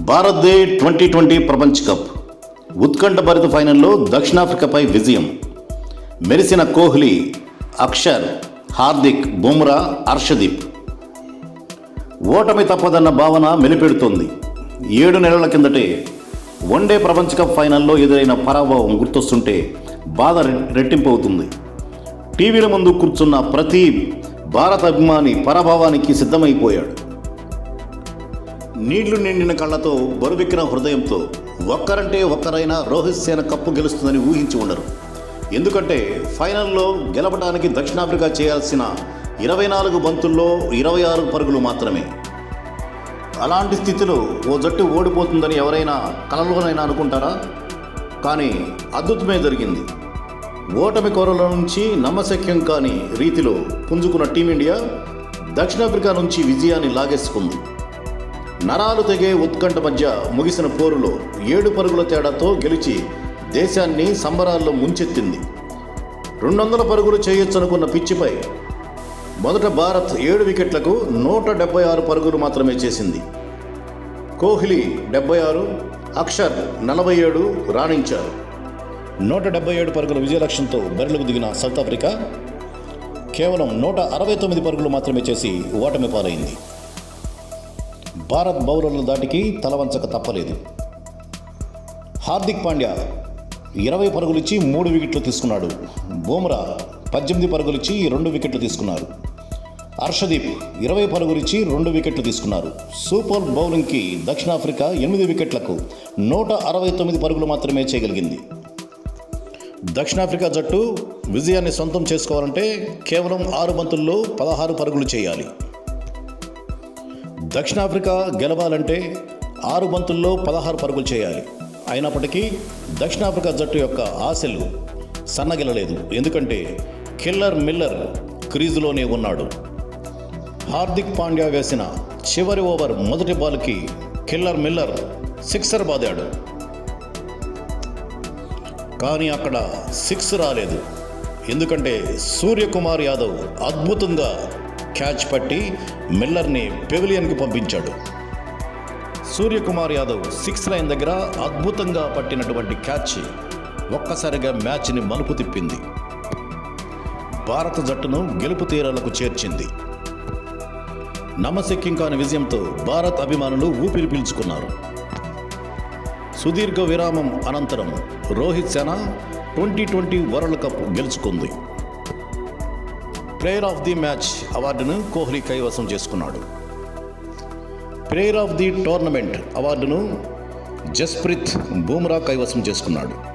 భారత్ దే twenty twenty ప్రపంచ cup. ఉత్కంఠభరిత ఫైనల్లో దక్షిణాఫ్రికాపై విజయం. మెరిసిన కోహ్లీ అక్షర్ హార్దిక్ బుమ్రా హర్షదీప్. ఓటమి తప్పదన్న భావన మెలిపెడుతోంది ఏడు నెలల కిందటే వన్డే ప్రపంచ కప్ ఫైనల్లో ఎదురైన పరాభవం గుర్తొస్తుంటే బాధ రె- రెట్టింపు అవుతుంది టీవీల ముందు కూర్చున్న ప్రతి భారత అభిమాని పరాభవానికి సిద్ధమైపోయాడు. నీళ్ళు నిండిన కళ్ళతో బరువెక్కిన హృదయంతో ఒక్కరంటే ఒక్కరైనా రోహిత్ సేన కప్పు గెలుస్తుందని ఊహించి ఉండరు. ఎందుకంటే ఫైనల్లో గెలవడానికి దక్షిణాఫ్రికా చేయాల్సిన ఇరవై నాలుగు బంతుల్లో ఇరవై ఆరు పరుగులు మాత్రమే. అలాంటి స్థితిలో ఓ జట్టు ఓడిపోతుందని ఎవరైనా కలలోనైనా అనుకుంటారా? కానీ అద్భుతమే జరిగింది. ఓటమి కోరల నుంచి నమ్మశక్యం కాని రీతిలో పుంజుకున్న టీమిండియా దక్షిణాఫ్రికా నుంచి విజయాన్ని లాగేసుకుంది. నరాలు తెగే ఉత్కంఠ మధ్య ముగిసిన పోరులో ఏడు పరుగుల తేడాతో గెలిచి దేశాన్ని సంబరాల్లో ముంచెత్తింది. రెండు వందల పరుగులు చేయొచ్చనుకున్న పిచ్చిపై మొదట భారత్ ఏడు వికెట్లకు నూట డెబ్బై ఆరు పరుగులు మాత్రమే చేసింది. కోహ్లీ డెబ్బై ఆరు అక్షర్ నలభై ఏడు రాణించారు. నూట డెబ్బై ఏడు పరుగుల విజయలక్ష్యంతో బరిలకు దిగిన సౌత్ ఆఫ్రికా కేవలం నూట అరవై తొమ్మిది పరుగులు మాత్రమే చేసి ఓటమి పాలైంది. భారత్ బౌలర్ల దాటికి తలవంచక తప్పలేదు. హార్దిక్ పాండ్యా ఇరవై పరుగులిచ్చి మూడు వికెట్లు తీసుకున్నాడు. బూమ్రా పద్దెనిమిది పరుగులిచ్చి రెండు వికెట్లు తీసుకున్నారు. హర్షదీప్ ఇరవై పరుగులిచ్చి రెండు వికెట్లు తీసుకున్నారు. సూపర్ బౌలింగ్కి దక్షిణాఫ్రికా ఎనిమిది వికెట్లకు నూట అరవై తొమ్మిది పరుగులు మాత్రమే చేయగలిగింది. దక్షిణాఫ్రికా జట్టు విజయాన్ని సొంతం చేసుకోవాలంటే కేవలం ఆరు బంతుల్లో పదహారు పరుగులు చేయాలి. దక్షిణాఫ్రికా గెలవాలంటే ఆరు బంతుల్లో పదహారు పరుగులు చేయాలి. అయినప్పటికీ దక్షిణాఫ్రికా జట్టు యొక్క ఆశలు సన్నగిలలేదు. ఎందుకంటే కిల్లర్ మిల్లర్ క్రీజులోనే ఉన్నాడు. హార్దిక్ పాండ్యా వేసిన చివరి ఓవర్ మొదటి బాల్కి కిల్లర్ మిల్లర్ సిక్సర్ బాదాడు. కానీ అక్కడ సిక్స్ రాలేదు. ఎందుకంటే సూర్యకుమార్ యాదవ్ అద్భుతంగా క్యాచ్ పట్టి మిల్లర్ని పెవిలియన్కి పంపించాడు. సూర్యకుమార్ యాదవ్ సిక్స్ లైన్ దగ్గర అద్భుతంగా పట్టినటువంటి క్యాచ్ ఒక్కసారిగా మ్యాచ్ని మలుపు తిప్పింది. భారత జట్టును గెలుపు తీరాలకు చేర్చింది. నమశక్యం కాని విజయంతో భారత్ అభిమానులు ఊపిరి పీల్చుకున్నారు. సుదీర్ఘ విరామం అనంతరం రోహిత్ సేన ట్వంటీ ట్వంటీ వరల్డ్ కప్ గెలుచుకుంది. ప్లేయర్ ఆఫ్ ది మ్యాచ్ అవార్డును కోహ్లీ కైవసం చేసుకున్నాడు. ప్లేయర్ ఆఫ్ ది టోర్నమెంట్ అవార్డును జస్ప్రీత్ బూమ్రా కైవసం చేసుకున్నాడు.